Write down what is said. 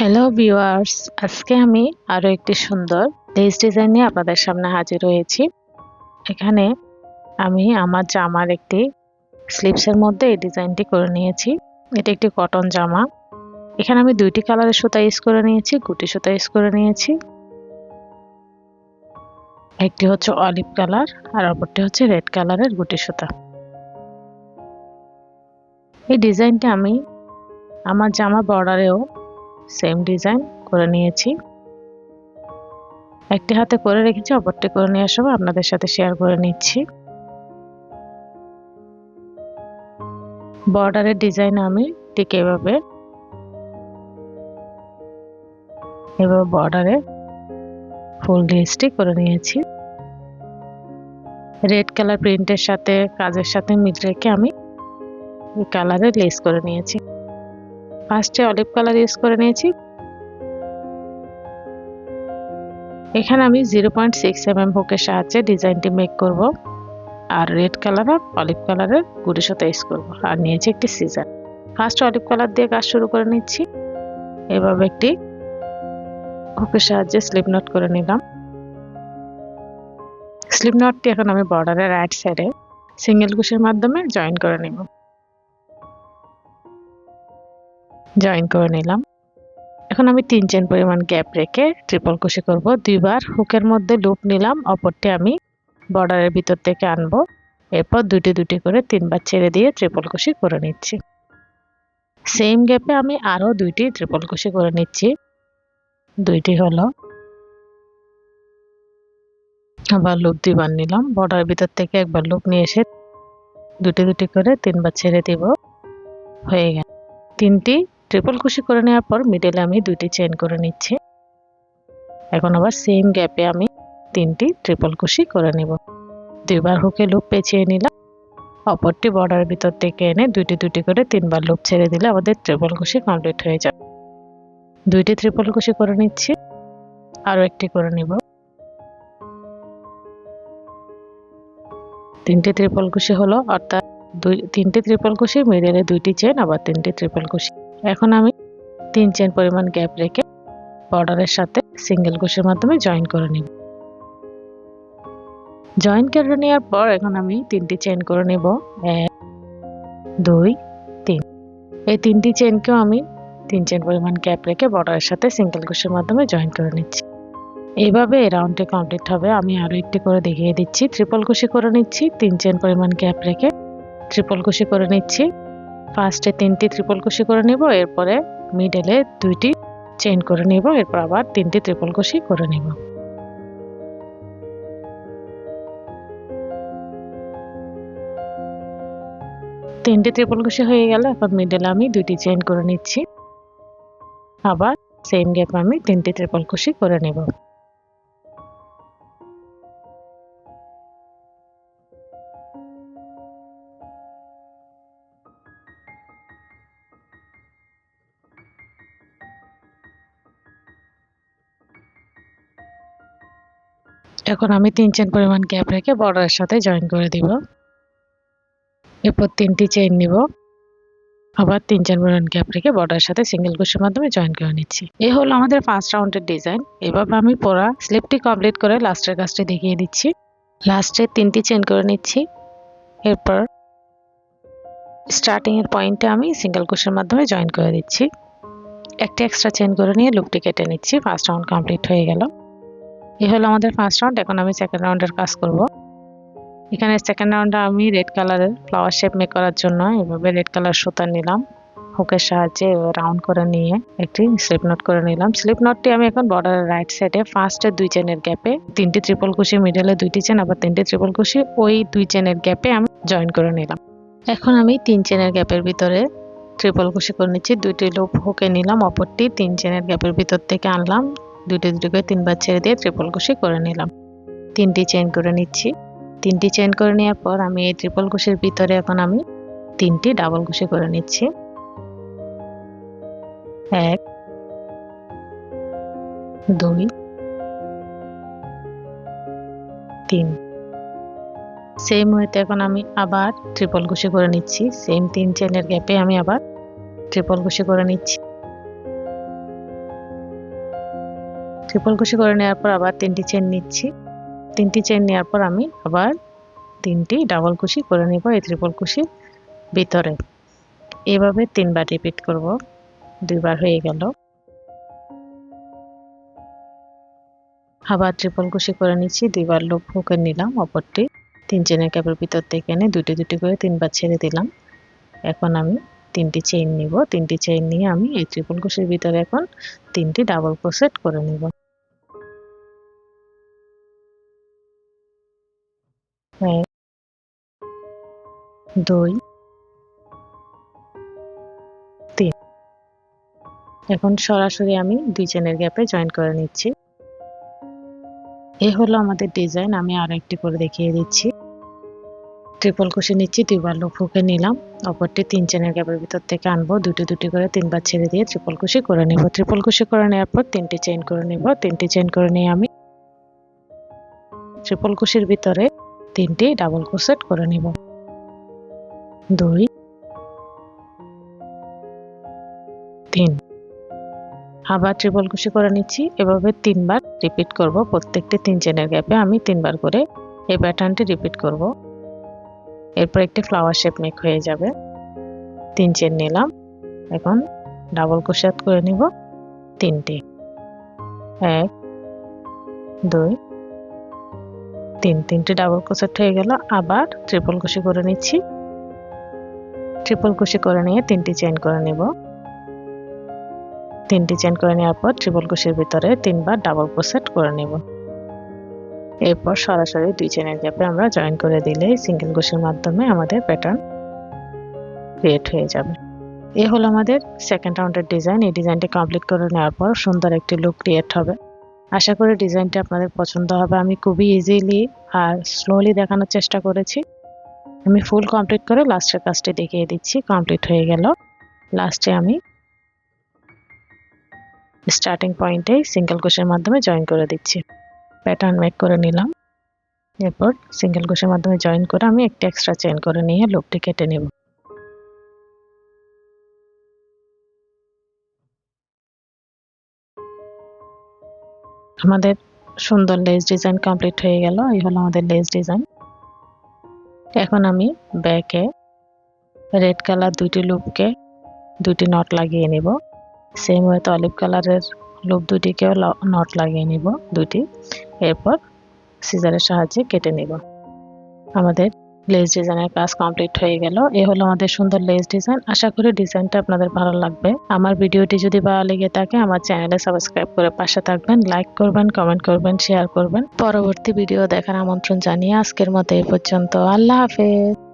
Hello viewers আজকে আমি আরও একটি সুন্দর লেস ডিজাইন নিয়ে আপনাদের সামনে হাজির হয়েছি। এখানে আমি আমার জামার একটি স্লিপসের মধ্যে এই ডিজাইনটি করে নিয়েছি। এটা একটি কটন জামা। এখানে আমি দুইটি কালারের সুতা ইউজ করে নিয়েছি, গুটি সুতা ইউজ করে নিয়েছি। একটি হচ্ছে অলিভ কালার আর অপরটি হচ্ছে রেড কালারের গুটি সুতা। এই ডিজাইনটা আমি আমার জামা বর্ডারেও সেম ডিজাইন করে নিয়েছি। একটি হাতে করে রেখেছি, অপরটি করে নেওয়ার সময় আপনাদের সাথে শেয়ার করে নিচ্ছি। বর্ডারের ডিজাইন আমি ঠিক এভাবে এভাবে বর্ডারে ফুল ডিএসটি করে নিয়েছি। রেড কালার প্রিন্টের সাথে, কাজের সাথে মিল রেখে আমি কালারে লেস করে নিয়েছি। ফার্স্টে অলিভ কালার ইউজ করে নিয়েছি। এখানে আমি zero point six M M হুকের সাহায্যে ডিজাইনটি মেক করব। আর রেড কালার আর অলিভ কালারের গুড়ি সাথে ইউজ করব। আর নিয়েছি একটি সিজার ফার্স্ট অলিভ কালার দিয়ে কাজ শুরু করে নিচ্ছি। এভাবে একটি হুকের সাহায্যে স্লিপ নট করে নিলাম। স্লিপ নটটি এখন আমি বর্ডারের রাইট সাইডে সিঙ্গেল কুশের মাধ্যমে জয়েন করে নেব। জয়েন করে নিলাম। এখন আমি তিন চেন পরিমাণ গ্যাপ রেখে ট্রিপল কুশি করব। দুইবার হুকের মধ্যে লুপ নিলাম, অপরটি আমি বর্ডারের ভিতর থেকে আনব। এরপর দুটি দুটি করে তিনবার ছেড়ে দিয়ে ট্রিপল কুশি করে নিচ্ছি। সেম গ্যাপে আমি আরও দুইটি ট্রিপল কুশি করে নিচ্ছি। দুইটি হলো, আবার লুপ দুইবার নিলাম। বর্ডারের ভিতর থেকে একবার লুপ নিয়ে এসে দুটি দুটি করে তিনবার ছেড়ে দিব। হয়ে গেল। তিনটি ট্রিপল কুশি করে নেওয়ার পর মিডলে আমি দুইটি চেন করে নিচ্ছি। এখন আবার সেম গ্যাপে আমি তিনটি ট্রিপল কুশি করে নিব। দুইবার হুকে লুপ পেঁচিয়ে নিলাম। অপরটি বর্ডার ভিতর থেকে এনে দুইটি দুটি করে তিনবার লুপ ছেড়ে দিলে আমাদের ট্রিপল কুশি কমপ্লিট হয়ে যাবে। দুইটি ট্রিপল কুশি করে নিচ্ছি। আরও একটি করে নিব। তিনটি ট্রিপল কুশি হলো, অর্থাৎ দুই, তিনটি ট্রিপল কুশি মিডলে দুইটি চেন আবার তিনটি ট্রিপল কুশি এখন আমি তিন চেন পরিমাণ গ্যাপ রেখে বর্ডারের সাথে সিঙ্গেল কুশির মাধ্যমে জয়েন করে নিব। জয়েন করে নেওয়ার পর এখন আমি তিনটি চেন করে নেব। এক, দুই, তিন। এই তিনটি চেনকেও আমি তিন চেন পরিমাণ গ্যাপ রেখে বর্ডারের সাথে সিঙ্গেল কুশির মাধ্যমে জয়েন করে নিচ্ছি। এইভাবে এই রাউন্ডটি কমপ্লিট হবে। আমি আরও একটি করে দেখিয়ে দিচ্ছি। ট্রিপল কুশি করে নিচ্ছি। তিন চেন পরিমাণ গ্যাপ রেখে ট্রিপল কুশি করে নিচ্ছি। ফার্স্টে তিনটি ত্রিপল কুশি করে নিব, এরপরে মিডেলে দুইটি চেইন করে নিব, এরপর আবার তিনটি ত্রিপল কুশি করে নিব। তিনটি ট্রিপল কুশি হয়ে গেল, এখন মিডলে আমি দুইটি চেইন করে নিচ্ছি। আবার সেম গ্যাপ আমি তিনটি ত্রিপল কুশি করে নেব। এখন আমি তিন চেন পরিমাণ গ্যাপ রেখে বর্ডারের সাথে জয়েন করে দিব। এরপর তিনটি চেন নিব। আবার তিন চেন পরিমাণ গ্যাপ রেখে বর্ডারের সাথে সিঙ্গেল কুশের মাধ্যমে জয়েন করে নিচ্ছি। এই হলো আমাদের ফার্স্ট রাউন্ডের ডিজাইন এভাবে আমি পরা স্লিপটি কমপ্লিট করে লাস্টের কাজটি দেখিয়ে দিচ্ছি। লাস্টে তিনটি চেন করে নিচ্ছি। এরপর স্টার্টিংয়ের পয়েন্টে আমি সিঙ্গেল কুশের মাধ্যমে জয়েন করে দিচ্ছি। একটি এক্সট্রা চেন করে নিয়ে লুপটি কেটে নিচ্ছি। ফার্স্ট রাউন্ড কমপ্লিট হয়ে গেল। এই হলো আমাদের ফার্স্ট রাউন্ড এখন আমি সেকেন্ড রাউন্ডের কাজ করব। এখানে সেকেন্ড রাউন্ডে আমি রেড কালারের ফ্লাওয়ার শেপ মেক করার জন্য এভাবে রেড কালার সুতা নিলাম। হুকের সাহায্যে রাউন্ড করে নিয়ে একটি স্লিপ নট করে নিলাম। স্লিপ নটটি আমি এখন বর্ডারের রাইট সাইডে ফার্স্টে দুই চেনের গ্যাপে তিনটি ট্রিপল কুশি মিডলে দুইটি চেন আবার তিনটি ট্রিপল কুশি ওই দুই চেনের গ্যাপে আমি জয়েন করে নিলাম। এখন আমি তিন চেনের গ্যাপের ভিতরে ট্রিপল কুশি করে নিচ্ছি। দুইটি লুপ হুকে নিলাম, অপরটি তিন চেনের গ্যাপের ভিতর থেকে আনলাম। দুটি দুটি করে তিনবার ছেড়ে দিয়ে ট্রিপল কুশি করে নিলাম। তিনটি চেন করে নিচ্ছি। তিনটি চেন করে নেওয়ার পর আমি এই ট্রিপল কুশির ভিতরে এখন আমি তিনটি ডাবল কুশি করে নিচ্ছি। এক, দুই, তিন। সেম ওয়েতে এখন আমি আবার ট্রিপল কুশি করে নিচ্ছি। সেম তিন চেনের গ্যাপে আমি আবার ট্রিপল কুশি করে নিচ্ছি। ট্রিপল কুশি করে নেওয়ার পর আবার তিনটি চেন নিচ্ছি। তিনটি চেন নেওয়ার পর আমি আবার তিনটি ডাবল কুশি করে নিব এই ট্রিপল কুশির ভিতরে। এভাবে তিনবার রিপিট করব, দুইবার হয়ে গেল। আবার ট্রিপল কুশি করে নিচ্ছি, দুইবার লুপ হুকে নিলাম অপরটি। তিন চেনের ক্যাপের ভিতর থেকে এনে দুটি দুটি করে তিনবার ছেড়ে দিলাম। এখন আমি তিনটি চেইন নিব। তিনটি চেইন নিয়ে আমি এই ট্রিপল কুশির ভিতরে এখন তিনটি ডাবল ক্রোশেট করে নিব। দুই, তিন। এখন সরাসরি আমি দুই চেনের গ্যাপে জয়েন করে নিচ্ছি। এ হলো আমাদের ডিজাইন আমি আরও একটি করে দেখিয়ে দিচ্ছি। ট্রিপল কুশি নিচ্ছি দুইবার লোক ফুকে নিলাম। অপরটি তিন চেনের গ্যাপের ভিতর থেকে আনব। দুটি দুটি করে তিনবার ছেড়ে দিয়ে ট্রিপল কুশি করে নেব। ট্রিপল কুশি করে নেওয়ার পর তিনটি চেইন করে নেব। তিনটি চেইন করে নিয়ে আমি ট্রিপল কুশির ভিতরে তিনটি ডাবল ক্রোশেট করে নিব। দুই, তিন। আবার ট্রিপল কুশি করে নিচ্ছি। এভাবে তিনবার রিপিট করব। প্রত্যেকটি তিন চেনের গ্যাপে আমি তিনবার করে এই প্যাটার্নটি রিপিট করব। এরপর একটি ফ্লাওয়ার শেপ মেক হয়ে যাবে। তিন চেন নিলাম। এখন ডাবল ক্রোশেট করে নিব তিনটি। এক, দুই, তিন। তিনটি ডাবল ক্রোশেট হয়ে গেল। আবার ট্রিপল কুশি করে নিচ্ছি। ট্রিপল কুশি করে নিয়ে তিনটি চেন করে নিব। তিনটি চেন করে নেওয়ার পর ট্রিপল কুশির ভিতরে তিনবার ডাবল ক্রোশেট করে নেব। এরপর সরাসরি দুই চেনের গ্যাপে আমরা জয়েন করে দিলেই সিঙ্গেল কুশির মাধ্যমে আমাদের প্যাটার্ন ক্রিয়েট হয়ে যাবে। এ হলো আমাদের সেকেন্ড রাউন্ডের ডিজাইন এই ডিজাইনটি কমপ্লিট করে নেওয়ার পর সুন্দর একটি লুক ক্রিয়েট হবে। আশা করি ডিজাইনটি আপনাদের পছন্দ হবে। আমি খুবই ইজিলি আর স্লোলি দেখানোর চেষ্টা করেছি। আমি ফুল কমপ্লিট করে লাস্টের কাজটি দেখিয়ে দিচ্ছি। কমপ্লিট হয়ে গেল। লাস্টে আমি স্টার্টিং পয়েন্টে সিঙ্গেল কোষের মাধ্যমে জয়েন করে দিচ্ছি। প্যাটার্ন মেক করে নিলাম। এরপর সিঙ্গেল কোষের মাধ্যমে জয়েন করে আমি একটি এক্সট্রা চেন করে নিয়ে লুপটি কেটে নেব। আমাদের সুন্দর লেস ডিজাইন কমপ্লিট হয়ে গেল, এই হলো আমাদের লেস ডিজাইন এখন আমি ব্যাকে রেড কালার দুইটি লুপকে দুইটি নট লাগিয়ে নিব। সেম ওয়েতে অলিভ কালারের লুপ দুটিকেও নট লাগিয়ে নিব দুটি এরপর সিজারের সাহায্যে কেটে নেব। আমাদের লেস ডিজাইনের কাজ কমপ্লিট হয়ে গেল। এ হলো আমাদের সুন্দর লেস ডিজাইন আশা করি ডিজাইনটা আপনাদের ভালো লাগবে। আমার ভিডিওটি যদি ভালো লেগে থাকে, আমার চ্যানেলে সাবস্ক্রাইব করে পাশে থাকবেন। লাইক করবেন কমেন্ট করবেন শেয়ার করবেন। পরবর্তী ভিডিও দেখার আমন্ত্রণ জানিয়ে আজকের মতো এই পর্যন্ত। আল্লাহ হাফেজ।